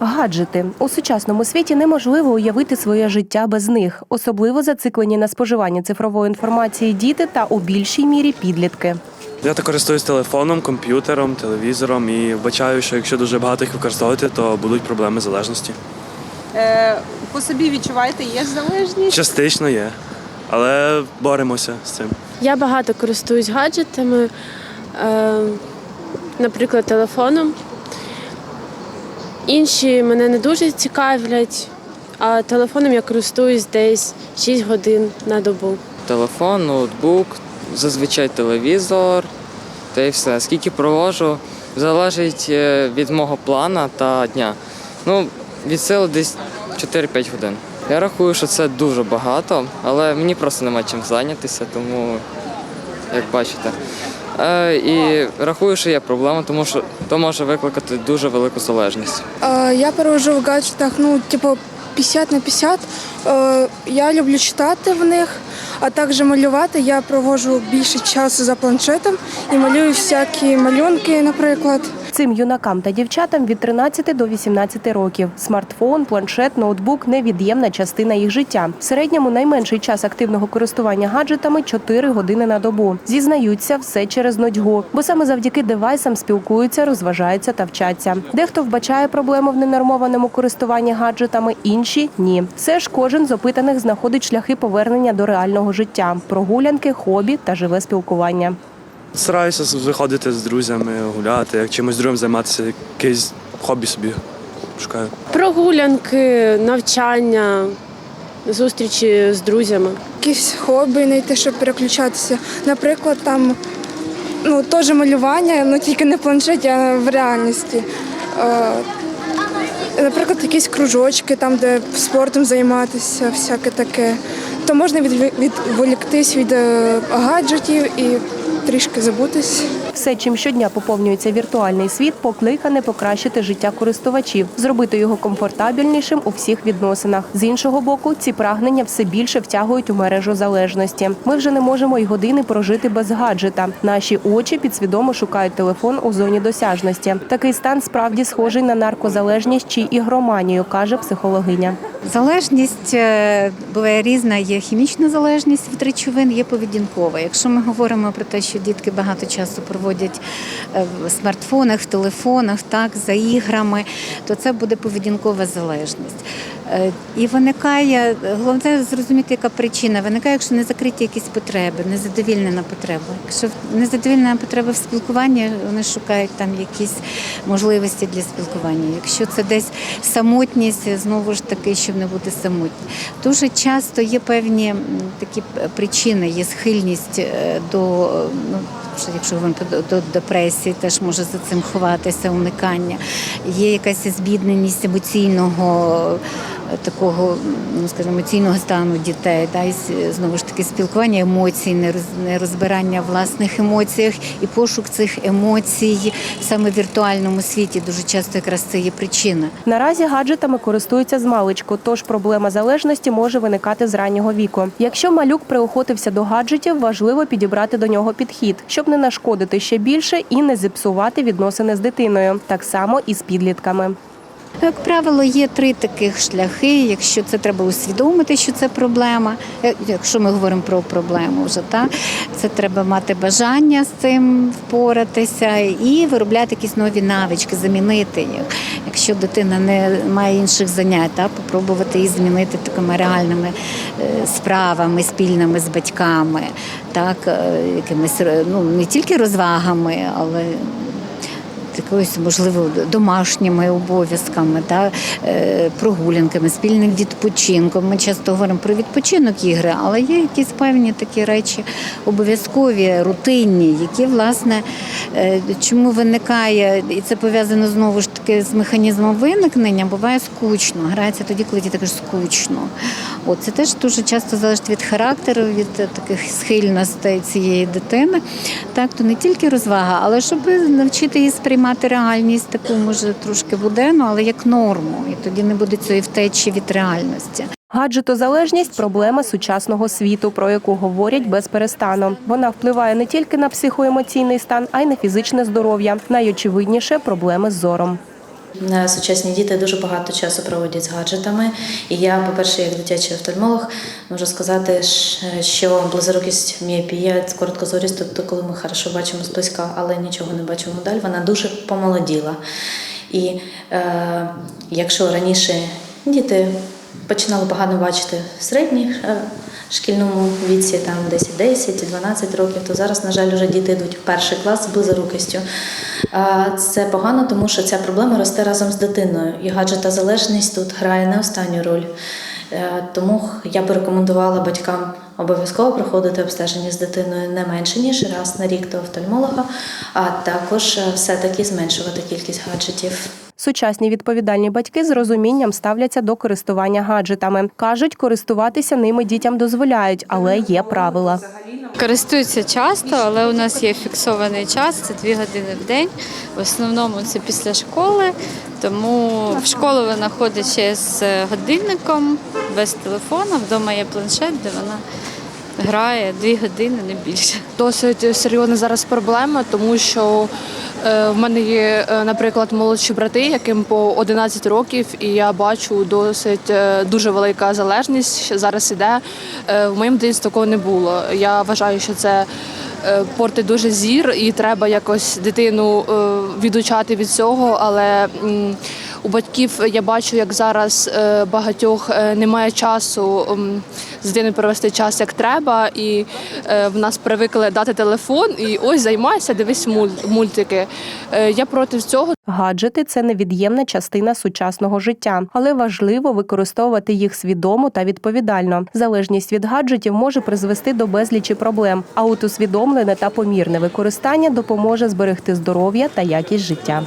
Гаджети у сучасному світі неможливо уявити своє життя без них, особливо зациклені на споживанні цифрової інформації діти та у більшій мірі підлітки. Я так користуюсь телефоном, комп'ютером, телевізором і вбачаю, що якщо дуже багато їх використовувати, то будуть проблеми залежності. Е, по собі відчуваєте, є залежність? Частично є, але боремося з цим. Я багато користуюсь гаджетами, е, наприклад, телефоном. Інші мене не дуже цікавлять, а телефоном я користуюсь десь 6 годин на добу. Телефон, ноутбук, зазвичай телевізор та й все. Скільки провожу, залежить е, від мого плана та дня. Ну, від сили десь 4-5 годин. Я рахую, що це дуже багато, але мені просто нема чим зайнятися, тому, як бачите. Е, і рахую, що є проблема, тому що то може викликати дуже велику залежність. Е, Я перевожу в гаджетах, ну, типу, 50 на 50. Е, Я люблю читати в них, а також малювати. Я провожу більше часу за планшетом і малюю всякі малюнки, наприклад. Цим юнакам та дівчатам від 13 до 18 років. Смартфон, планшет, ноутбук невід'ємна частина їх життя. В середньому найменший час активного користування гаджетами 4 години на добу. Зізнаються все через нудьгу, бо саме завдяки девайсам спілкуються, розважаються та вчаться. Дехто вбачає проблему в ненормованому користуванні гаджетами, інші ні. Все ж кожен з опитаних знаходить шляхи повернення до реального життя, прогулянки, хобі та живе спілкування. Стараюся виходити з друзями, гуляти, як чимось другим займатися, якесь хобі собі шукаю. Прогулянки, навчання, зустрічі з друзями. Якісь хобі знайти, щоб переключатися. Наприклад, там ну, теж малювання, ну тільки не в планшеті, а в реальності. Е, Наприклад, якісь кружочки, там, де спортом займатися, всяке таке. То можна відволіктись від е, гаджетів і трішки забутись. Все, чим щодня поповнюється віртуальний світ, покликане покращити життя користувачів, зробити його комфортабельнішим у всіх відносинах. З іншого боку, ці прагнення все більше втягують у мережу залежності. Ми вже не можемо й години прожити без гаджета. Наші очі підсвідомо шукають телефон у зоні досяжності. Такий стан справді схожий на наркозалежність чи ігроманію, каже психологиня. Залежність е, буває різна. Є хімічна залежність від речовин, є поведінкова. Якщо ми говоримо про те, що дітки багато часу проводять е, в смартфонах, в телефонах, так за іграми, то це буде поведінкова залежність. Е, І виникає головне зрозуміти, яка причина. Виникає, якщо не закриті якісь потреби, незадовільнена потреба. Якщо незадовільнена потреба в спілкуванні, вони шукають там якісь можливості для спілкування. Якщо це десь самотність, знову ж таки, щоб не бути самотні. Дуже часто є певні такі причини, є схильність е, до ну. Якщо говоримо до, депресії, теж може за цим ховатися, уникання. Є якась збідненість емоційного такого, ну скажімо, емоційного стану дітей, да, і знову ж таки спілкування емоцій, нероз- нерозбирання в власних емоціях і пошук цих емоцій саме в віртуальному світі. Дуже часто якраз це є причина. Наразі гаджетами користуються з маличку, тож проблема залежності може виникати з раннього віку. Якщо малюк приохотився до гаджетів, важливо підібрати до нього підхід, щоб не нашкодити ще більше і не зіпсувати відносини з дитиною. Так само і з підлітками. Як правило, є три таких шляхи. Якщо це треба усвідомити, що це проблема. Е, Якщо ми говоримо про проблему, вже так це треба мати бажання з цим впоратися і виробляти якісь нові навички, замінити їх. Якщо дитина не має інших занять, так, попробувати її змінити такими реальними е, справами, спільними з батьками, так, е, якимись ну не тільки розвагами, але якоюсь, можливо, домашніми обов'язками, та, е, прогулянками, спільним відпочинком. Ми часто говоримо про відпочинок ігри, але є якісь певні такі речі обов'язкові, рутинні, які, власне, е, чому виникає, і це пов'язано знову ж таки з механізмом виникнення, буває скучно. Грається тоді, коли також скучно. От, це теж дуже часто залежить від характеру, від таких схильностей цієї дитини. Так, то не тільки розвага, але щоб навчити її сприймати реальність таку, може, трошки буденну, але як норму. І тоді не буде цієї втечі від реальності. Гаджетозалежність проблема сучасного світу, про яку говорять без перестану. Вона впливає не тільки на психоемоційний стан, а й на фізичне здоров'я. Найочевидніше проблеми з зором. Е, Сучасні діти дуже багато часу проводять з гаджетами. І я, по-перше, як дитячий офтальмолог, можу сказати, що близорукість міопія, короткозорість, тобто коли ми хорошо бачимо зблизька, але нічого не бачимо далі, вона дуже помолоділа. І е, якщо раніше діти починали погано бачити в середніх е, шкільному віці, там 10, 10, 12 років, то зараз, на жаль, вже діти йдуть в перший клас з близорукістю. Це погано, тому що ця проблема росте разом з дитиною, і гаджета залежність тут грає не останню роль. Е, Тому я би рекомендувала батькам обов'язково проходити обстеження з дитиною не менше ніж раз на рік до офтальмолога, а також е, все-таки зменшувати кількість гаджетів. Сучасні відповідальні батьки з розумінням ставляться до користування гаджетами. кажуть, користуватися ними дітям дозволяють, але є правила. Користуються часто, але у нас є фіксований час, це дві години в день. В основному це після школи, тому в школу вона ходить ще з годинником, без телефону. Вдома є планшет, де вона грає дві години, не більше. Досить серйозна зараз проблема, тому що в мене є, е, наприклад, молодші брати, яким по 11 років, і я бачу досить е, дуже велика залежність що зараз іде. Е, в моєму дитинстві такого не було. Я вважаю, що це порти дуже зір, і треба якось дитину е, відучати від цього. Але у батьків я бачу, як зараз е, багатьох е, немає часу з дитиною провести час як треба, і е, в нас привикли дати телефон, і ось займайся, дивись муль- мультики. Е, Я проти цього, Гаджети це невід'ємна частина сучасного життя, але важливо використовувати їх свідомо та відповідально. Залежність від гаджетів може призвести до безлічі проблем, а от усвідомлене та помірне використання допоможе зберегти здоров'я та якість життя.